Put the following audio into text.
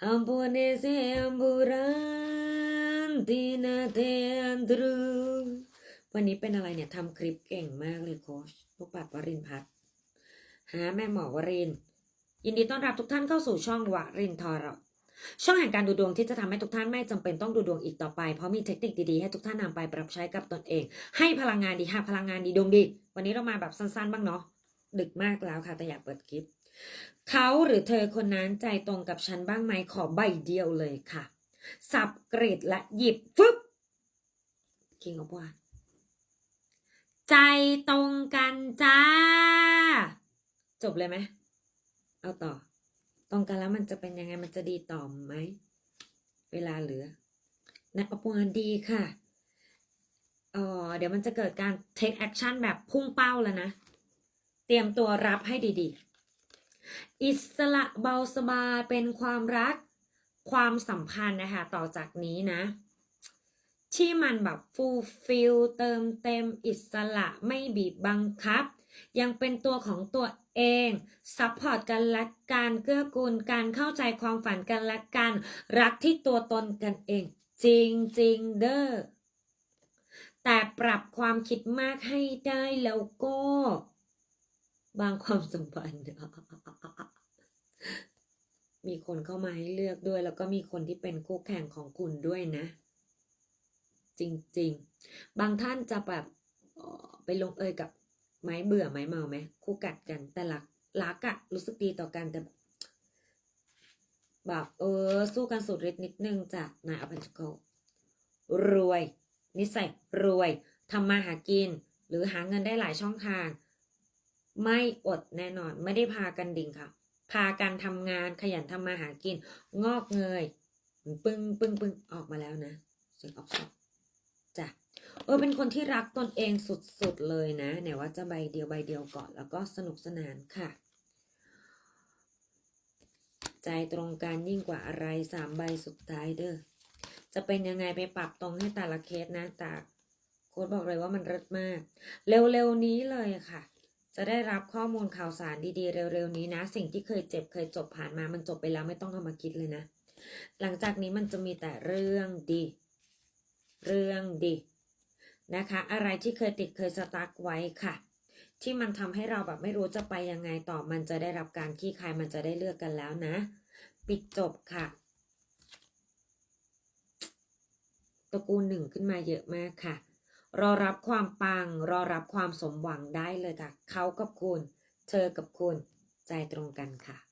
Amponese amburanti na te andru วันนี้เป็นอะไรเนี่ยทำคลิปเก่งมากเลยโค้ชลูกปัดวรินพัฒน์หาแม่หมอวริน ยินดีต้อนรับทุกท่านเข้าสู่ช่องวรินทร์ทรช่องแห่งการดูดวงที่จะทำให้ทุกท่านไม่จำเป็นต้องดูดวงอีกต่อไป เพราะมีเทคนิคดีๆ ให้ทุกท่านนำไปปรับใช้กับตนเอง ให้พลังงานดีค่ะพลังงานดีดวงดี วันนี้เรามาแบบสั้นๆ บ้างเนาะดึกมากแล้วค่ะแต่อยากเปิดคลิป เขาหรือเธอคนนั้นใจตรงกับฉันบ้างไหมขอใบเดียวเลยค่ะ สับกรีดและหยิบฟึบคิงออฟวาใจตรงกันจ้า จบเลยไหมเอาต่อ ตรงกันแล้วมันจะเป็นยังไงมันจะดีต่อไหม เวลาเหลือนักอภวานดีค่ะเออเดี๋ยวมันจะเกิดการ take action แบบพุ่งเป้าแล้วนะ เตรียมตัวรับให้ดีๆ อิสระเบาสบายเป็นความรักความสัมพันธ์นะคะต่อจากนี้นะ ที่มันแบบ fulfill เติมเต็มอิสระไม่บีบบังคับ ยังเป็นตัวของตัวเองซัพพอร์ตกันและการเกื้อกูลการเข้าใจความฝันกันและกันรักที่ตัวตนกันเอง จริงจริงเด้อแต่ปรับความคิดมากให้ได้แล้วก็ บางความสัมพันธ์มีคนเข้ามาให้เลือกด้วย แล้วก็มีคนที่เป็นคู่แข่งของคุณด้วยนะ จริง ๆ บางท่านจะแบบไปลงเอยกับไม้เบื่อไม้เมาไหมคู่กัดกัน แต่รักรักอะรู้สึกดีต่อกันแต่แบบเออ สู้กันสุดฤทธิ์นิดนึงจากนายอภัญชโกรวย นิสัยรวยทำมาหากิน หรือหาเงินได้หลายช่องทาง ไม่อดแน่นอน ไม่ได้พากันดิ่งค่ะ พากันทำงานขยันทำมาหากิน งอกเงย ปึ้งปึ้งปึ้งออกมาแล้วนะเสียงออกสอบจ้ะเออเป็นคนที่รักตนเองสุดๆเลยนะไหนว่าจะใบเดียวใบเดียวก่อนแล้วก็สนุกสนานค่ะ ใจตรงกันยิ่งกว่าอะไรสามใบสุดท้ายเด้อจะเป็นยังไงไปปรับตรงให้แต่ละเคสนะแต่โค้ดบอกเลยว่ามันเลิศมาก เร็วๆนี้เลยค่ะ จะได้รับข้อมูลข่าวสารดีๆ เร็วๆนี้นะ สิ่งที่เคยเจ็บเคยจบผ่านมามันจบไปแล้วไม่ต้องเอามาคิดเลยนะ หลังจากนี้มันจะมีแต่เรื่องดี เรื่องดีนะคะ อะไรที่เคยติดเคยสตั๊กไว้ค่ะ ที่มันทำให้เราแบบไม่รู้จะไปยังไงต่อมันจะได้รับการขี้คายมันจะได้เลือกกันแล้วนะ ปิดจบค่ะตระกูลหนึ่งขึ้นมาเยอะมากค่ะ รอรับความปัง รอรับความสมหวังได้เลยค่ะ เขากับคุณ เธอกับคุณ ใจตรงกันค่ะ